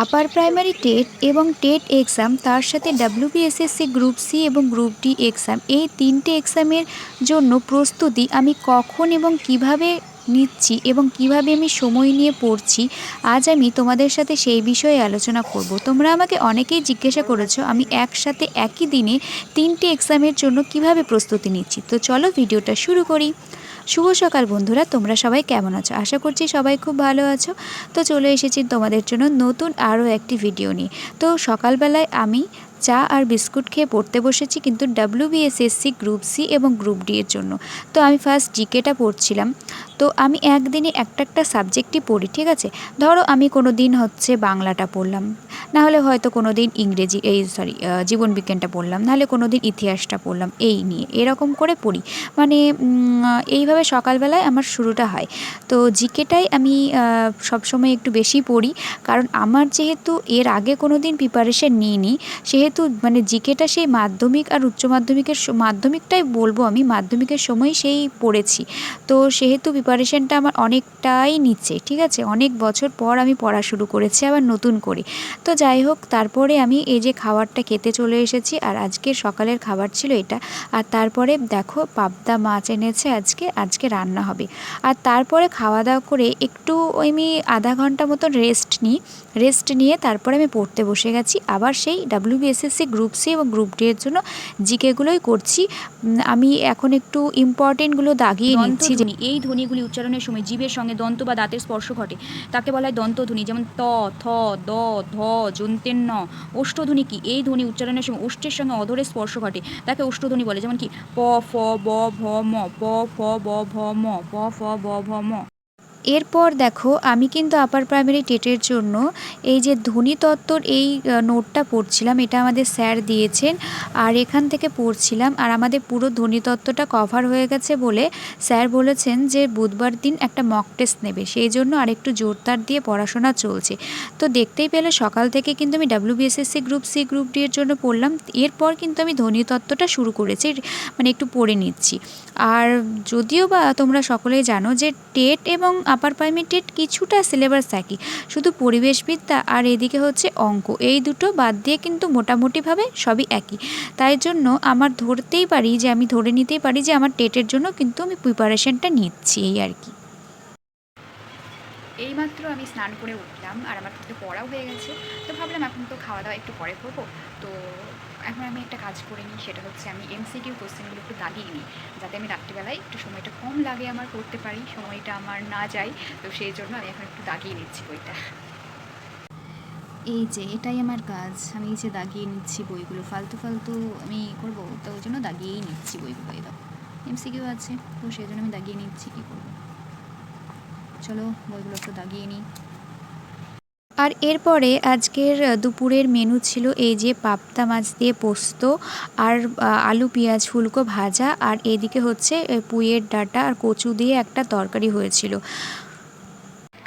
আপার primary TET এবং TET exam, তার সাথে ডাব্লিউবিএসএসসি গ্রুপ সি এবং গ্রুপ ডি এক্সাম। এই তিনটে এক্সামের জন্য প্রস্তুতি আমি কখন এবং কীভাবে নিচ্ছি এবং কীভাবে আমি সময় নিয়ে পড়ছি, আজ আমি তোমাদের সাথে সেই বিষয়ে আলোচনা করব। তোমরা আমাকে অনেকেই জিজ্ঞাসা করেছ, আমি একসাথে একই দিনে তিনটে এক্সামের জন্য কীভাবে প্রস্তুতি নিচ্ছি। তো চলো ভিডিওটা শুরু করি। শুভ সকাল বন্ধুরা, তোমরা সবাই কেমন আছো? আশা করছি সবাই খুব ভালো আছো। তো চলে এসেছি তোমাদের জন্য নতুন আরও একটি ভিডিও নিয়ে। তো সকালবেলায় আমি চা আর বিস্কুট খেয়ে পড়তে বসেছি কিন্তু ডাব্লিউবিএসএসসি গ্রুপ সি এবং গ্রুপ ডি এর জন্য। তো আমি ফার্স্ট জিকেটা পড়ছিলাম। তো আমি একদিনে একটা একটা সাবজেক্টই পড়ি, ঠিক আছে? ধরো আমি কোনো দিন হচ্ছে বাংলাটা পড়লাম। না হলে হয়তো কোনো দিন ইংরেজি, এই সরি জীবনবিজ্ঞানটা পড়লাম। নাহলে কোনো দিন ইতিহাসটা পড়লাম, এই নিয়ে, এরকম করে পড়ি। মানে এইভাবে সকালবেলায় আমার শুরুটা হয়। তো জিকেটাই আমি সবসময় একটু বেশি পড়ি। কারণ আমার যেহেতু এর আগে কোনো দিন প্রিপারেশন নিইনি, সেহেতু মানে জিকেটা সেই মাধ্যমিক আর উচ্চ মাধ্যমিকের মাধ্যমিকটাই বলব আমি, মাধ্যমিকের সময় সেই পড়েছি। তো সেহেতু প্রিপারেশনটা আমার অনেকটাই নিচ্ছে ঠিক আছে? অনেক বছর পর আমি পড়া শুরু করেছি, আবার নতুন করে। তো যাই হোক, তারপরে আমি এই যে খাবারটা খেতে চলে এসেছি, আর আজকে সকালের খাবার ছিল এটা। আর তারপরে দেখো, পাবদা মাছ এনেছে আজকে আজকে রান্না হবে। আর তারপরে খাওয়া দাওয়া করে একটু আমি আধা ঘণ্টা মতন রেস্ট নিই। রেস্ট নিয়ে তারপরে আমি পড়তে বসে গেছি, আবার সেই ডাব্লিউবিএসএসসি গ্রুপ সি এবং গ্রুপ ডি এর জন্য জিকেগুলোই করছি। আমি এখন একটু ইম্পর্টেন্টগুলো দাগিয়ে নিচ্ছি যে এই ধ্বনিগুলি উচ্চারণের সময় জীবের সঙ্গে দন্ত বা দাঁতের স্পর্শ ঘটে। তাকে বলা হয় দন্তধ্বনি যেমন ত থ দ ধ যন্তের ন ওষ্ঠধ্বনি কি? এই ধ্বনি উচ্চারণের সময় ওষ্ঠের সঙ্গে অধরের স্পর্শ ঘটে। তাকে ওষ্ঠধ্বনি বলে যেমন কি? প ফ ব ভ ম প ফ ব ভ ম প ফ ব ভ ম। এরপর দেখো, আমি কিন্তু আপার প্রাইমারি টেটের জন্য এই যে ধ্বনিতত্ত্বর এই নোটটা পড়ছিলাম, এটা আমাদের স্যার দিয়েছেন, আর এখান থেকে পড়ছিলাম, আর আমাদের পুরো ধ্বনিতত্ত্বটা কভার হয়ে গেছে বলে স্যার বলেছেন যে বুধবার দিন একটা মক টেস্ট নেবে, সেই জন্য আরেকটু জোরদার দিয়ে পড়াশোনা চলছে। তো দেখতেই পেলে সকাল থেকে কিন্তু আমি WBSSC group C group D এর জন্য পড়লাম, এরপর কিন্তু আমি ধ্বনিতত্ত্বটা শুরু করেছি মানে একটু পড়ে নিচ্ছি। আর যদিও বা তোমরা সকলেই জানো যে টেট এবং আপার প্রাইমারি টেট কিছুটা সিলেবাস একই, শুধু পরিবেশবিদ্যা আর এদিকে হচ্ছে অঙ্ক। এই দুটো বাদ দিয়ে কিন্তু মোটামুটিভাবে সবই একই। তাই জন্য আমার ধরতেই পারি যে, আমি ধরে নিতেই পারি যে আমার টেটের জন্য কিন্তু আমি প্রিপারেশনটা নিচ্ছি এই আর কি। এইমাত্র আমি স্নান করে উঠলাম আর আমার তো পড়াও হয়ে গেছে। তো ভাবলাম এখন তো খাওয়া দাওয়া একটু পরে করব। তো আমি একটা কাজ করে নিই, সেটা হচ্ছে আমি এমসিকিউ কোশ্চেনগুলো একটু দাগিয়ে নিই, যাতে আমি রাত্রিবেলায় একটু সময়টা কম লাগে আমার পড়তে পারি, সময়টা আমার না যায়। তো সেই জন্য আমি এখন একটু দাগিয়ে নিচ্ছি বইটা। এই যে, এটাই আমার কাজ। আমি এই যে দাগিয়ে নিচ্ছি বইগুলো, ফালতু ফালতু আমি করব, তো ওই জন্য দাগিয়েই নিচ্ছি বইগুলো, এই দাও। এমসিকিউ আছে, তো সেই জন্য আমি দাগিয়ে নিচ্ছি, কী করব? চলো, বইগুলো একটু দাগিয়ে নিই। আর এরপরে আজকের দুপুরের মেনু ছিল এই যে পাবদা মাছ দিয়ে পোস্ত আর আলু, পেঁয়াজ, ফুলকো ভাজা আর এদিকে হচ্ছে পুঁইয়ের ডাঁটা আর কচু দিয়ে একটা তরকারি হয়েছিল।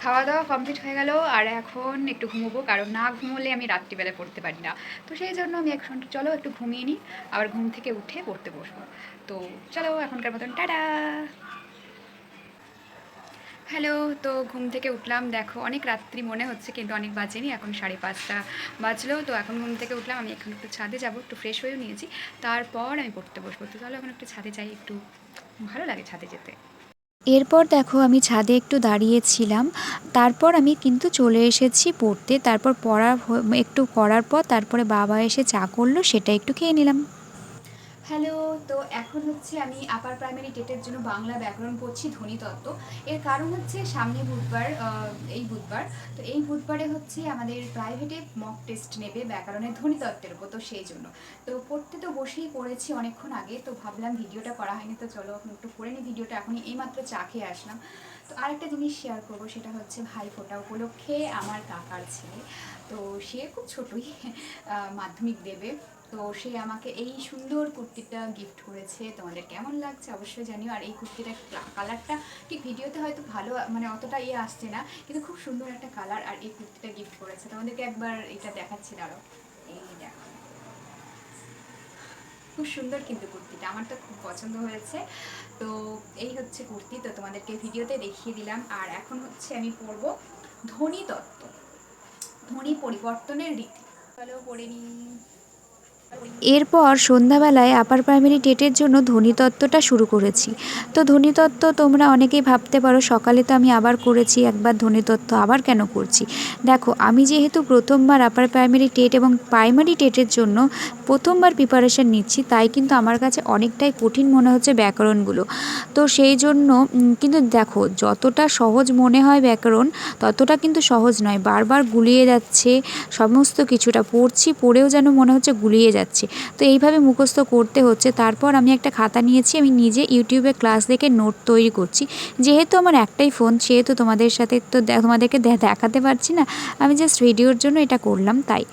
খাওয়া দাওয়া কমপ্লিট হয়ে গেল আর এখন একটু ঘুমোবো, কারণ না ঘুমোলে আমি রাত্রিবেলা পড়তে পারি না। তো সেই জন্য আমি এখন চলো একটু ঘুমিয়ে নিই, আবার ঘুম থেকে উঠে পড়তে বসবো। তো চলো এখনকার মতন, টাটা! হ্যালো, তো ঘুম থেকে উঠলাম, দেখো, অনেক রাত্রি মনে হচ্ছে, কিন্তু অনেক বাজেনি, এখন সাড়ে পাঁচটা বাজলো, তো এখন ঘুম থেকে উঠলাম, আমি এখন একটু ছাদে যাব, একটু ফ্রেশ হয়েও নিয়েছি, তারপর আমি পড়তে বসবো, তো চলো এখন একটু ছাদে যাই, একটু ভালো লাগে ছাদে যেতে। এরপর দেখো, আমি ছাদে একটু দাঁড়িয়েছিলাম, তারপর আমি কিন্তু চলে এসেছি পড়তে, তারপর পড়া হ- একটু করার পর, তারপরে বাবা এসে চা করল, সেটা একটু খেয়ে নিলাম। হ্যালো, তো এখন হচ্ছে আমি আপার প্রাইমারি টেটের জন্য বাংলা ব্যাকরণ পড়ছি ধ্বনিতত্ত্ব এর কারণ হচ্ছে সামনে বুধবার এই বুধবার, তো এই বুধবারে হচ্ছে আমাদের প্রাইভেটে মক টেস্ট নেবে ব্যাকরণের ধ্বনিতত্ত্বের উপর, তো সেই জন্য। তো পড়তে তো বসেই পড়েছি অনেকক্ষণ আগে, তো ভাবলাম ভিডিওটা করা হয়নি, তো চলো এখন একটু করে নিই ভিডিওটা, এখনই এইমাত্র চা খেয়ে আসলাম। তো আরেকটা জিনিস শেয়ার করব, সেটা হচ্ছে ভাই ফোটা উপলক্ষে আমার কাকার ছেলে, তো সে খুব ছোটই মাধ্যমিক দেবে। তো সে আমাকে এই সুন্দর কুর্তিটা গিফট করেছে। তোমাদের কেমন লাগছে অবশ্যই জানিও। আর এই কুর্তিটার কালারটা ঠিক ভিডিওতে হয়তো ভালো মানে অতটা ইয়ে আসছে না, কিন্তু খুব সুন্দর একটা কালার আর এই কুর্তিটা গিফট করেছে। তোমাদেরকে একবার এটা দেখাচ্ছি, দাঁড়াও। এই দেখো। খুব সুন্দর কিন্তু কুর্তিটা, আমার তো খুব পছন্দ হয়েছে। তো এই হচ্ছে কুর্তি, তো তোমাদেরকে ভিডিওতে দেখিয়ে দিলাম। আর এখন হচ্ছে আমি পরবো ধ্বনি তত্ত্ব ধ্বনি পরিবর্তনের রীতি। চলো পড়ে নিই। এরপর সন্ধ্যাবেলায় আপার প্রাইমারি টেটের জন্য ধ্বনিতত্ত্বটা শুরু করেছি। তো ধ্বনিতত্ত্ব তোমরা অনেকেই ভাবতে পারো, সকালে তো আমি আবার করেছি, একবার ধ্বনিতত্ত্ব আবার কেন করছি? দেখো, আমি যেহেতু প্রথমবার আপার প্রাইমারি টেট এবং প্রাইমারি টেটের জন্য প্রথমবার প্রিপারেশান নিচ্ছি, তাই কিন্তু আমার কাছে অনেকটাই কঠিন মনে হচ্ছে ব্যাকরণগুলো। তো সেই জন্য কিন্তু দেখো, যতটা সহজ মনে হয় ব্যাকরণ, ততটা কিন্তু সহজ নয়। বারবার গুলিয়ে যাচ্ছে, সমস্ত কিছুটা পড়ছি, পড়েও যেন মনে হচ্ছে গুলিয়ে যাচ্ছে। তো এইভাবে মুখস্থ করতে হচ্ছে। তারপর আমি একটা খাতা নিয়েছি, আমি নিজে ইউটিউবে ক্লাস দেখে নোট তৈরি করছি। যেহেতু আমার একটাই ফোন, সেহেতু তোমাদের সাথে তো তোমাদেরকে দেখাতে পারছি না, আমি জাস্ট ভিডিওর জন্য এটা করলাম তাই।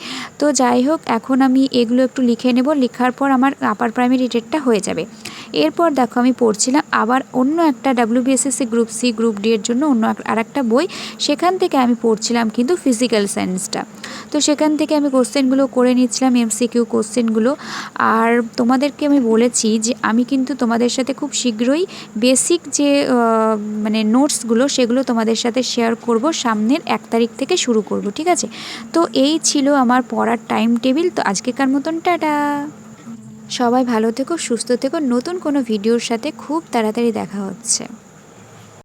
তো যাই হোক, এখন আমি এগুলো একটু লিখে নেব। লেখার পর আমার আপার প্রাইমারি রেটটা হয়ে যাবে। এরপর দেখো আমি পড়ছিলাম আবার অন্য একটা WBSSC group C group D এর জন্য অন্য আর একটা বই। সেখান থেকে আমি পড়ছিলাম কিন্তু ফিজিক্যাল সায়েন্সটা তো সেখান থেকে আমি কোশ্চেনগুলো করে নিচ্ছিলাম এমসিকিউ কোশ্চেনগুলো আর তোমাদেরকে আমি বলেছি যে আমি কিন্তু তোমাদের সাথে খুব শীঘ্রই বেসিক যে মানে নোটসগুলো সেগুলো তোমাদের সাথে শেয়ার করব সামনের এক তারিখ থেকে শুরু করব, ঠিক আছে? তো এই ছিল আমার পড়ার টাইম টেবিল তো আজকেকার মতন, টাটা! সবাই ভালো থেকো সুস্থ থেকো। নতুন কোনো ভিডিওর সাথে খুব তাড়াতাড়ি দেখা হচ্ছে।